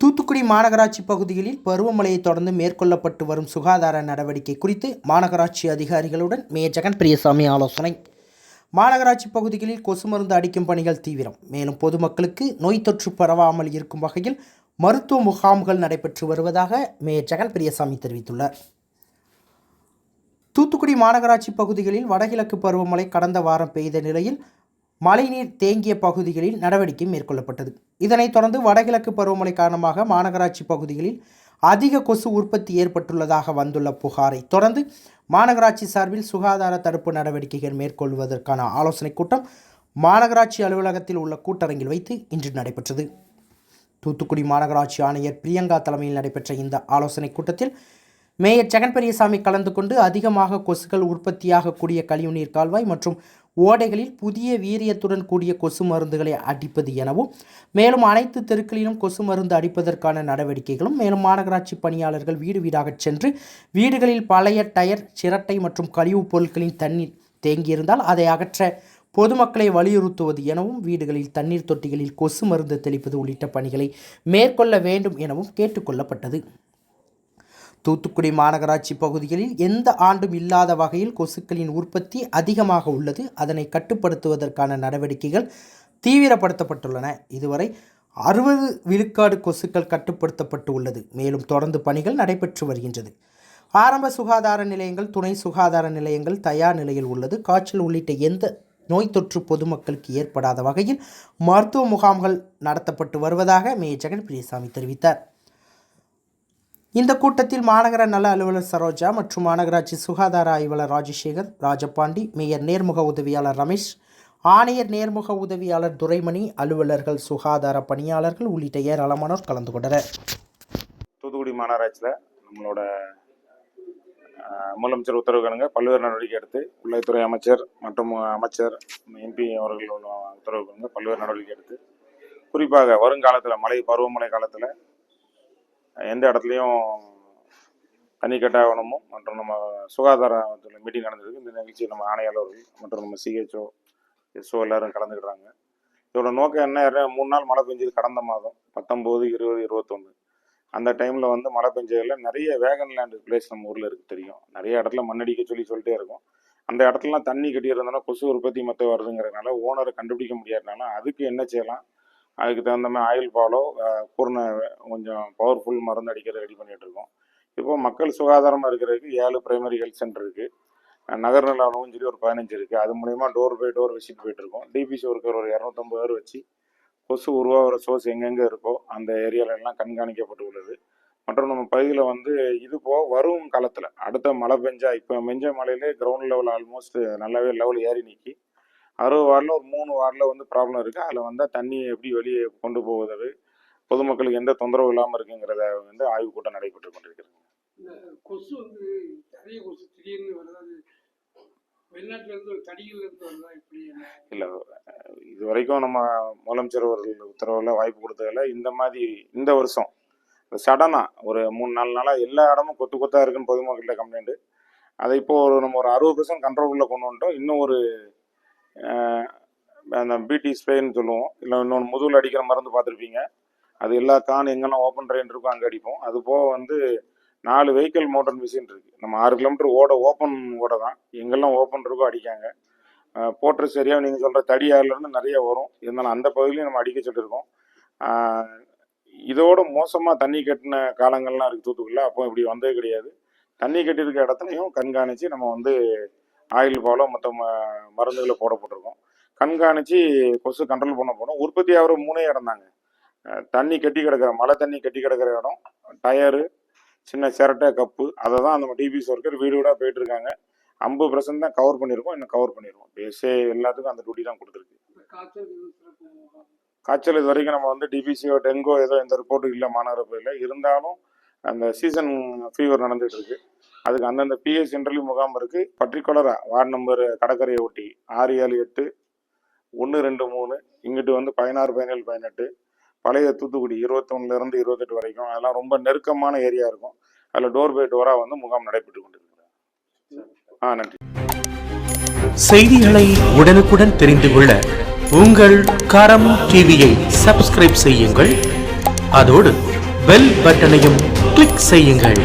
தூத்துக்குடி மாநகராட்சி பகுதிகளில் பருவமழையை தொடர்ந்து மேற்கொள்ளப்பட்டு வரும் சுகாதார நடவடிக்கை குறித்து மாநகராட்சி அதிகாரிகளுடன் மேயர் ஜெகன் பிரியசாமி ஆலோசனை. மாநகராட்சி பகுதிகளில் கொசு மருந்து அடிக்கும் பணிகள் தீவிரம். மேலும் பொதுமக்களுக்கு நோய் தொற்று பரவாமல் இருக்கும் வகையில் மருத்துவ முகாம்கள் நடைபெற்று வருவதாக மேயர் ஜெகன் பிரியசாமி தெரிவித்துள்ளார். தூத்துக்குடி மாநகராட்சி பகுதிகளில் வடகிழக்கு பருவமழை கடந்த வாரம் பெய்த நிலையில் மழைநீர் தேங்கிய பகுதிகளில் நடவடிக்கை மேற்கொள்ளப்பட்டது. இதனைத் தொடர்ந்து வடகிழக்கு பருவமழை காரணமாக மாநகராட்சி பகுதிகளில் அதிக கொசு உற்பத்தி ஏற்பட்டுள்ளதாக வந்துள்ள புகாரை தொடர்ந்து மாநகராட்சி சார்பில் சுகாதார தடுப்பு நடவடிக்கைகள் மேற்கொள்வதற்கான ஆலோசனைக் கூட்டம் மாநகராட்சி அலுவலகத்தில் உள்ள கூட்டரங்கில் வைத்து இன்று நடைபெற்றது. தூத்துக்குடி மாநகராட்சி ஆணையர் பிரியங்கா தலைமையில் நடைபெற்ற இந்த ஆலோசனைக் கூட்டத்தில் மேயர் ஜெகன் பெரியசாமி கலந்து கொண்டு அதிகமாக கொசுக்கள் உற்பத்தியாகக்கூடிய கழிவுநீர் கால்வாய் மற்றும் ஓடைகளில் புதிய வீரியத்துடன் கூடிய கொசு மருந்துகளை அடிப்பது எனவும் மேலும் அனைத்து தெருக்களிலும் கொசு மருந்து அடிப்பதற்கான நடவடிக்கைகளும் மேலும் மாநகராட்சி பணியாளர்கள் வீடு வீடாகச் சென்று வீடுகளில் பழைய டயர் சிரட்டை மற்றும் கழிவுப் பொருட்களின் தண்ணீர் தேங்கியிருந்தால் அதை அகற்ற பொதுமக்களை வலியுறுத்துவது எனவும் வீடுகளில் தண்ணீர் தொட்டிகளில் கொசு மருந்து தெளிப்பது உள்ளிட்ட பணிகளை மேற்கொள்ள வேண்டும் எனவும் கேட்டுக்கொள்ளப்பட்டது தூத்துக்குடி மாநகராட்சி பகுதிகளில் எந்த ஆண்டும் இல்லாத வகையில் கொசுக்களின் உற்பத்தி அதிகமாக உள்ளது அதனை கட்டுப்படுத்துவதற்கான நடவடிக்கைகள் தீவிரப்படுத்தப்பட்டுள்ளன. இதுவரை அறுபது விழுக்காடு கொசுக்கள் கட்டுப்படுத்தப்பட்டு உள்ளது. மேலும் தொடர்ந்து பணிகள் நடைபெற்று வருகின்றது. ஆரம்ப சுகாதார நிலையங்கள் துணை சுகாதார நிலையங்கள் தயார் நிலையில் உள்ளது. காய்ச்சல் உள்ளிட்ட எந்த நோய் தொற்று பொதுமக்களுக்கு ஏற்படாத வகையில் மருத்துவ முகாம்கள் நடத்தப்பட்டு வருவதாக மேயர் ஜெகன் பிரியசாமி தெரிவித்தார். இந்த கூட்டத்தில் மாநகர நல அலுவலர் சரோஜா மற்றும் மாநகராட்சி சுகாதார ஆய்வாளர் ராஜசேகர் ராஜபாண்டி மேயர் நேர்முக உதவியாளர் ரமேஷ் ஆணையர் நேர்முக உதவியாளர் துரைமணி அலுவலர்கள் சுகாதார பணியாளர்கள் உள்ளிட்ட ஏராளமானோர் கலந்து கொண்டனர். தூத்துக்குடி மாநகராட்சியில் நம்மளோட முதலமைச்சர் உத்தரவுகளுங்க பல்வேறு நடவடிக்கை எடுத்து உள்ளத்துறை அமைச்சர் மற்றும் அமைச்சர் எம்பி அவர்கள் உத்தரவுகளுங்க பல்வேறு நடவடிக்கை எடுத்து குறிப்பாக வருங்காலத்தில் மழை பருவமழை காலத்தில் எந்த இடத்துலையும் தண்ணி கட்டாகணுமோ மற்றும் நம்ம சுகாதாரத்தில் மீட்டிங் நடந்திருக்கு. இந்த நிகழ்ச்சி நம்ம ஆணையாளர்கள் மற்றும் நம்ம சிஹெச்ஓ எஸ்ஓ எல்லாரும் கலந்துக்கிறாங்க. இதோட நோக்கம் என்ன? மூணு நாள் மழை பெஞ்சது கடந்த மாதம் பத்தொம்போது இருபது இருபத்தொன்று அந்த டைமில் வந்து மழை பெஞ்சதில் நிறைய வேகன் லேண்ட் பிளேஸ் நம்ம ஊரில் இருக்குது தெரியும். நிறைய இடத்துல மண்ணடிக்க சொல்லி சொல்லிட்டே இருக்கும். அந்த இடத்துலலாம் தண்ணி கட்டியிருந்தோன்னா கொசு உற்பத்தி மற்ற வருதுங்கிறதுனால ஓனரை கண்டுபிடிக்க முடியாதனால அதுக்கு என்ன செய்யலாம்? அதுக்கு தகுந்த மாதிரி ஆயில் பாலோ பூர்ண கொஞ்சம் பவர்ஃபுல் மருந்து அடிக்கிற ரெடி பண்ணிகிட்டு இருக்கோம். இப்போ மக்கள் சுகாதாரமாக இருக்கிறதுக்கு ஏழு பிரைமரி ஹெல்த் சென்டர் இருக்குது நகர் நல ஒரு பதினஞ்சு இருக்குது அது மூலிமா டோர் பை டோர் விசிட் போயிட்டுருக்கோம் டிபிசி ஒர்க்கர் ஒரு இரநூத்தம்பது பேர் வச்சு கொசு உருவாகிற சோர்ஸ் எங்கெங்கே இருக்கோ அந்த ஏரியாலெல்லாம் கண்காணிக்கப்பட்டு உள்ளது. மற்றும் நம்ம பகுதியில் வந்து இது போக வரும் காலத்தில் அடுத்த மழை பெஞ்சா இப்போ மெஞ்ச மழையிலே கிரவுண்ட் லெவல் ஆல்மோஸ்ட் நல்லாவே லெவல் ஏறி நிற்கி அறுபது வார்டில் ஒரு மூணு வார்டில் வந்து ப்ராப்ளம் இருக்குது அதில் வந்தால் தண்ணி எப்படி வெளியே கொண்டு போவது? பொதுமக்களுக்கு எந்த தொந்தரவும் இல்லாமல் இருக்குங்கிறத வந்து ஆய்வுக் கூட்டம் நடைபெற்று கொண்டிருக்கிறது. இந்த கொசு வந்து நிறைய கொசு திடீர்னு வருது? இல்லை இது வரைக்கும் நம்ம முதலமைச்சர் அவர்கள் உத்தரவில் வாய்ப்பு கொடுத்ததில்ல இந்த மாதிரி இந்த வருஷம் சடனாக ஒரு மூணு நாலு நாளாக எல்லா இடமும் கொத்து கொத்தா இருக்குன்னு பொதுமக்கள்கிட்ட கம்ப்ளைண்ட் அதை இப்போ ஒரு நம்ம ஒரு அறுபது பர்சன்ட் கண்ட்ரோலுக்குள்ள கொண்டு வந்துட்டோம். இன்னும் ஒரு அந்த பிடி ஸ்ப்ரேன்னு சொல்லுவோம். இல்லை இன்னொன்று முதுகில் அடிக்கிற மருந்து பார்த்துருப்பீங்க. அது எல்லா கான் எங்கெல்லாம் ஓப்பன் ட்ரெயின் இருக்கோ அங்கே அடிப்போம். அது போக வந்து நாலு வெஹிக்கிள் மோட்டர் மிஷின் இருக்குது நம்ம ஆறு கிலோமீட்டர் ஓட ஓப்பன் ஓட தான். எங்கெல்லாம் ஓப்பன் இருக்கோ அடிக்காங்க. அஹ், சரியாக நீங்கள் சொல்கிற தடியாறுலேருந்து நிறைய வரும். இருந்தாலும் அந்த பகுதியிலையும் நம்ம அடிக்க சொல்லியிருக்கோம். இதோட மோசமாக தண்ணி கட்டின காலங்கள்லாம் இருக்குது தூத்துக்குடியில். அப்போ இப்படி வந்தது கிடையாது. தண்ணி கட்டியிருக்க இடத்துலையும் கண்காணித்து நம்ம வந்து ஆயில் பாலோ மற்ற மருந்துகளை போட போட்டிருக்கோம் கண்காணித்து கொசு கண்ட்ரோல் பண்ண போனோம். உற்பத்தி ஆகிற மூணே இடம் தாங்க. தண்ணி கட்டி கிடக்கிற மழை தண்ணி கட்டி கிடக்கிற இடம். டயரு சின்ன சிரட்டை கப்பு அதை தான் நம்ம டிபிஎஸ் ஒர்க்கர் வீடு வீடாக போயிட்டு இருக்காங்க ஐம்பது பர்சன்ட் தான் கவர் பண்ணியிருக்கோம். இன்னும் கவர் பண்ணிடுவோம் பேஸே எல்லாத்துக்கும் அந்த டியூட்டி தான் கொடுத்துருக்கு. காய்ச்சல் இது வரைக்கும் நம்ம வந்து டிபிசியோ டெங்கோ ஏதோ எந்த ரிப்போர்ட்டும் இல்லை மாநகர பகுதியில். இருந்தாலும் அந்த சீசன் ஃபீவர் நடந்துட்டு இருக்கு. அதுக்கு அந்தந்த பிஎஸ் இன்டர்வியூ முகாம் இருக்கு. பர்டிகுலராக வார்டு நம்பர் கடற்கரையை ஒட்டி ஆறு ஏழு எட்டு ஒன்று ரெண்டு மூணு இங்கிட்டு வந்து பதினாறு பதினேழு பதினெட்டு பழைய தூத்துக்குடி இருபத்தொன்னுலேருந்து இருபத்தெட்டு வரைக்கும் அதெல்லாம் ரொம்ப நெருக்கமான ஏரியா இருக்கும். அதில் டோர் பை டோராக வந்து முகாம் நடைபெற்று கொண்டிருக்கிறது. ஆ நன்றி. செய்திகளை உடனுக்குடன் தெரிந்து கொள்ள உங்கள் கரம் டிவியை சப்ஸ்கிரைப் செய்யுங்கள். அதோடு பெல் பட்டனையும் கிளிக் செய்யுங்கள்.